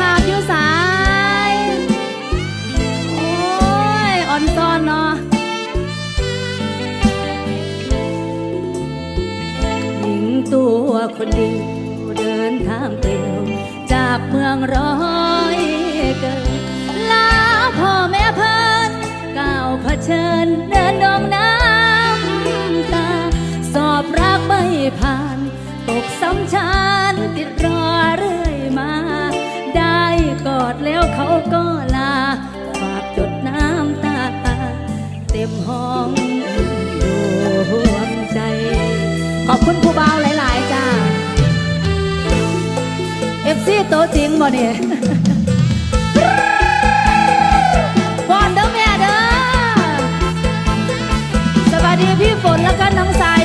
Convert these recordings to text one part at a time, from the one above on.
ภาพอยู่สาย โอ้ยอ่อนซ้อนเนาะหญิงตัวคนเดียวเดินทางเปลี่ยว จากเมืองร้อน ขอบคุณผู้บ่าวหลาย ๆ จ้าเอฟซีโตจริงบ่เนี่ยก่อนเด้อแม่เด้อสวัสดีพี่ฝนแล้วก็น้องสาย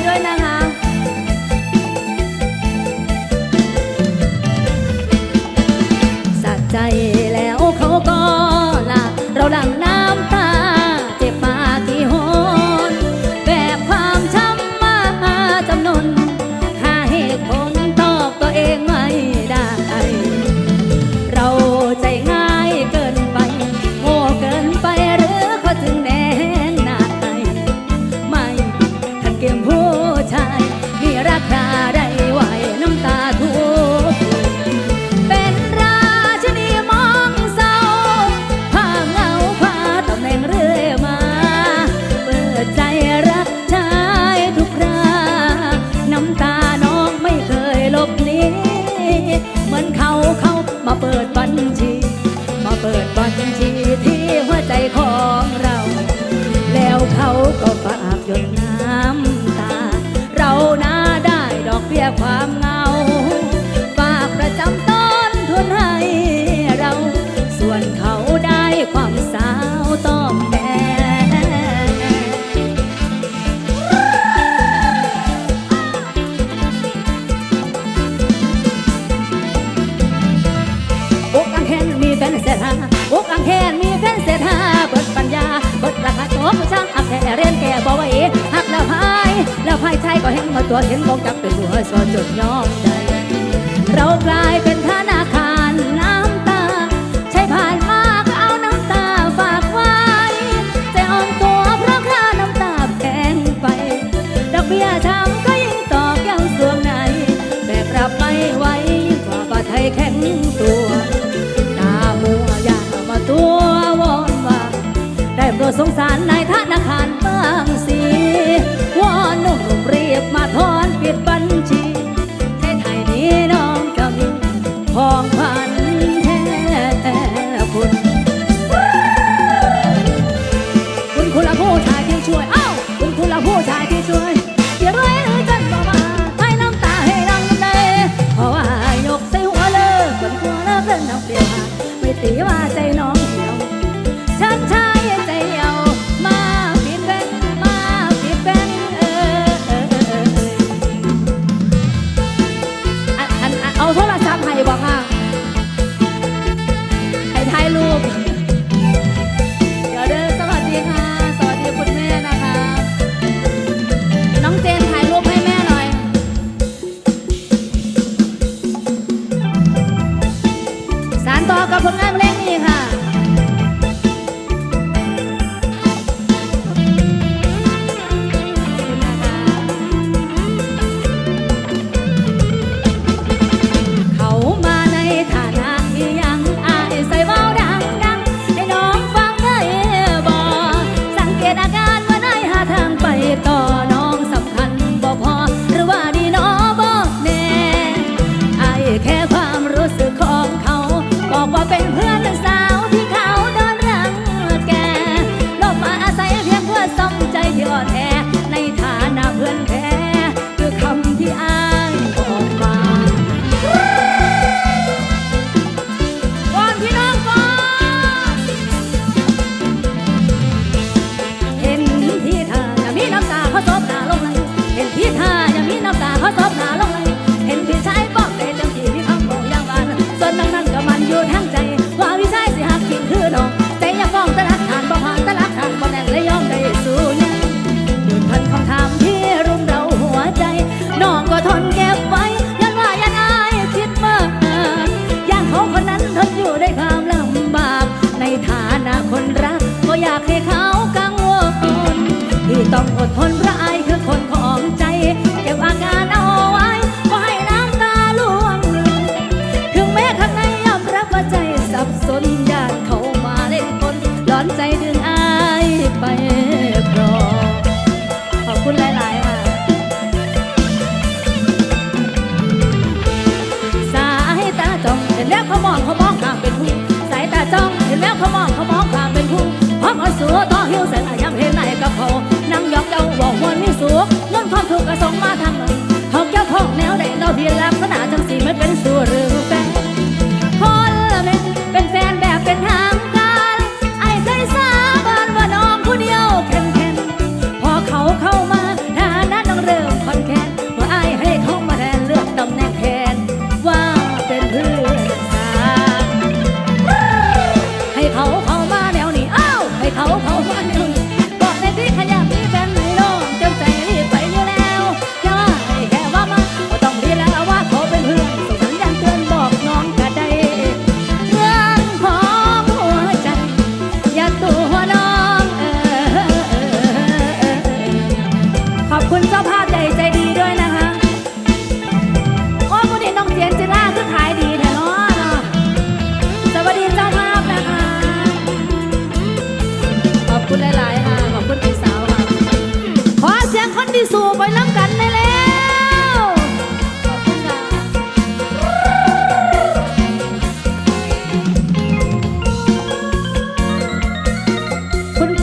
ของเรา แล้วเขาก็ฝากหยดน้ำ ควายชาก็เห็นหัวตัวเห็นกองจับเป็นหัวสอจดยอมใจเรากลายเป็นธนาคารน้ำตา ใช้ผ่านมากเอาน้ำตาฝากไว้ใจอ่อนตัวเพราะค่าน้ำตาแพงไปดอกเบี้ยทำก็ยิ่งตอกย้ำสวงในแต่ปรับไม่ไหว้กว่าปะไทยแข็งตัวตาหมัวอยากมาตัววอนว่าได้โปรดสงสารนายธนาคาร que para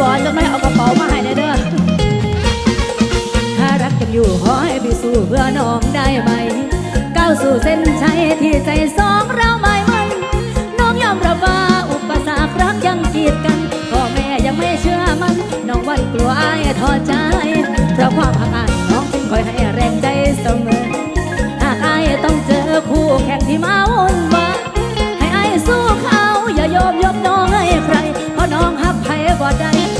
บอนจะไม่เอากระเป๋ามาให้เด้อ ถ้ารักกันอยู่ขอให้พี่สู้เพื่อน้องได้ไหม ก้าวสู่เส้นชัยที่ใจสองเราไม่มันน้องยอมรับว่าอุปสรรครักยังกีดกันพ่อแม่ยังไม่เชื่อมัน น้องวันกลัวอายท้อใจ เพราะความห่างกันน้องจึงคอยให้แรงใจเสมอ หากอายต้องเจอคู่แข่งที่มาวนวาให้อายสู้เขาอย่ายอมยอมน้องให้ใครเพราะน้องหักไผ่บ่ได้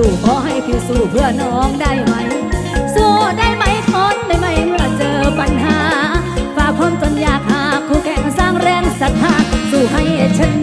อยู่ขอให้พี่สู้เพื่อน้องได้ไหม สู้ได้ไหมทนได้ไหมเมื่อเจอปัญหา ฝ่าความจนอยากหาคู่แข่งสร้างแรงศรัทธาสู้ให้ชน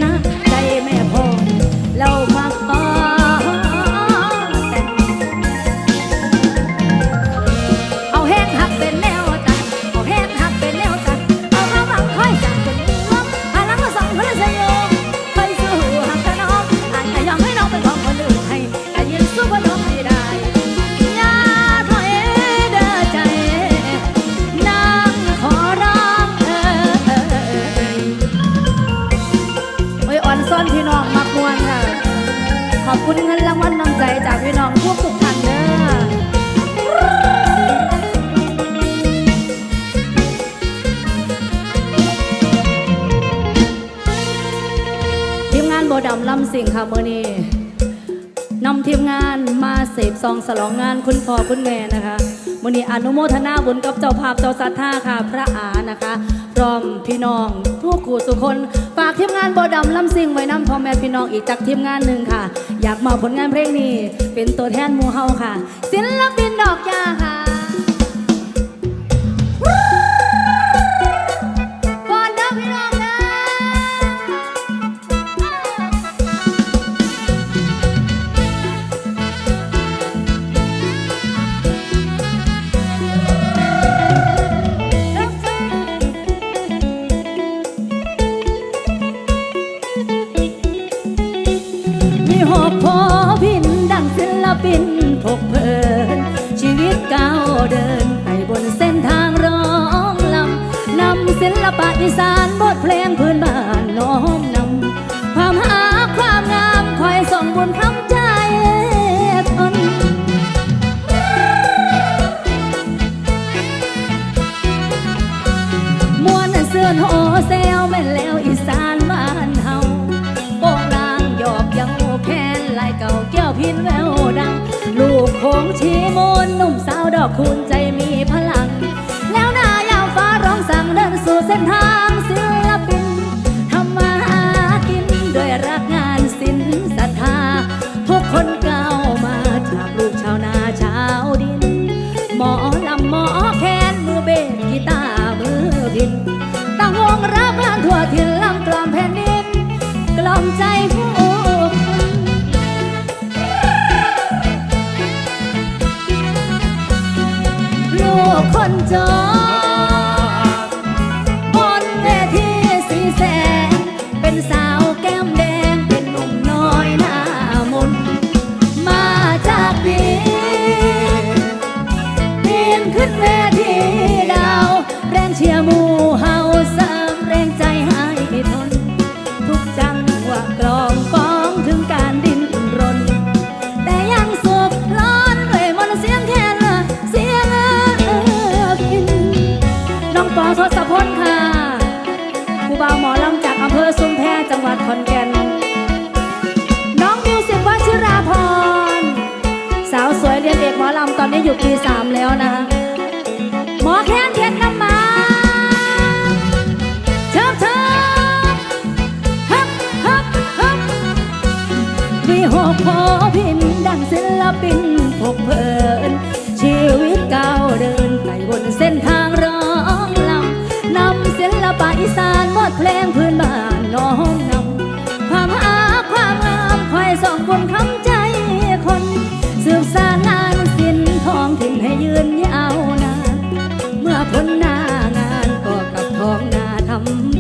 านมาเสพซองสลองงานคุณพ่อคุณแม่นะคะมื่อนี้อนุโมทนาบุญกับเจ้าภาพเจ้าศรัทธาค่ะพระอานะคะพร้อมพี่น้องทุกคู่สุคนฝากทีมงานบอดำลำสิงไว้นำพ่อแม่พี่น้องอีกจากทีมงานหนึ่งค่ะ อยากมาผลงานเพลงนี้ เป็นตัวแทนมูเฮาค่ะ ศิลปินดอกยาค่ะ ปินพกเพลิน ชีวิตก้าวเดินไปบนเส้นทางร้องลำนำศิลปะอีสานบทเพลงพื้นบ้านน้อมนำความหาความงามคอยส่งบุญคำใจทนมวนเสื้อนโหเซลแม่นแล้ ลูกของชีมนหนุ่มสาวดอกคุณใจมีพลัง ก อนนี้อยู่ปีสามแล้วนะหมอแค้นเทียนน้ำมาเชิบเชิบฮับฮับฮับวิหอพอพินดังศิลปินพกเพลิน ชีวิตก้าวเดินไปบนเส้นทางร้องลำนำศิลปะอีสานมดเพลงพื้นบ้านน้องนำความอาความงามคอยส่องบนคำใจ นยาวนา เมื่อพ้นหน้างานก็กลับท้องนาทำ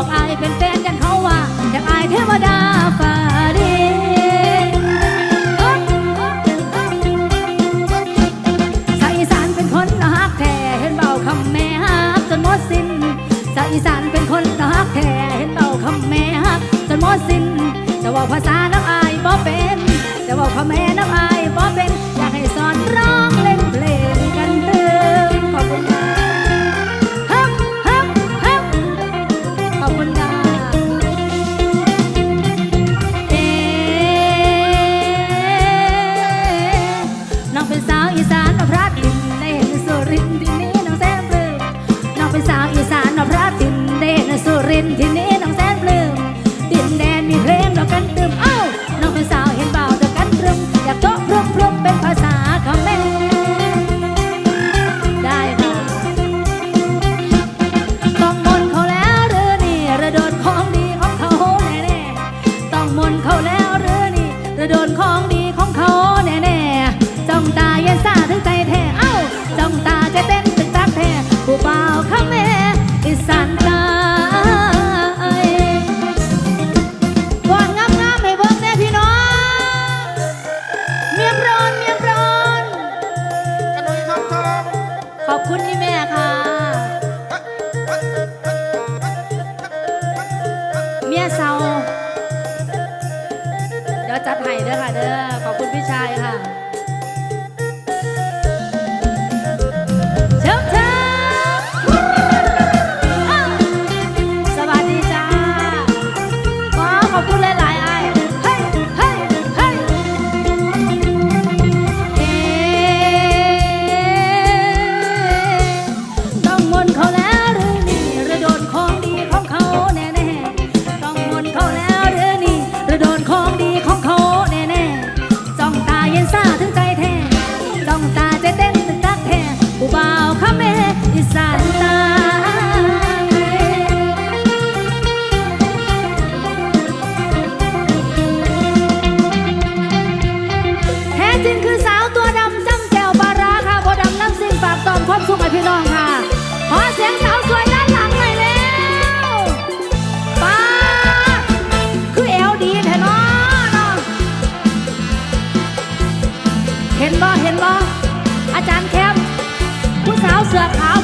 บอกอายเป็นแฟนกันเขาว่าจากอายเทวดาฟ้าดีนสายอีสานเป็นคนหักแท้เห็นเบาคำแม่ฮักจนหมดสิ้นสายอีสานเป็นคนหักแท้เห็นเบาคำแม่ฮักจนหมดสิ้นแต่ว่าภาษาน้ำอายบ่เป็นแต่ว่าคำแม่ โดนของดี ยพี่น้องค่ะ ขอเสียงสาวสวยด้านหลังหน่อยแล้วป้าคือเอวดีแท้น้อน้องเห็นบ่เห็นบ่อาจารย์แคมผู้สาวเสือขาว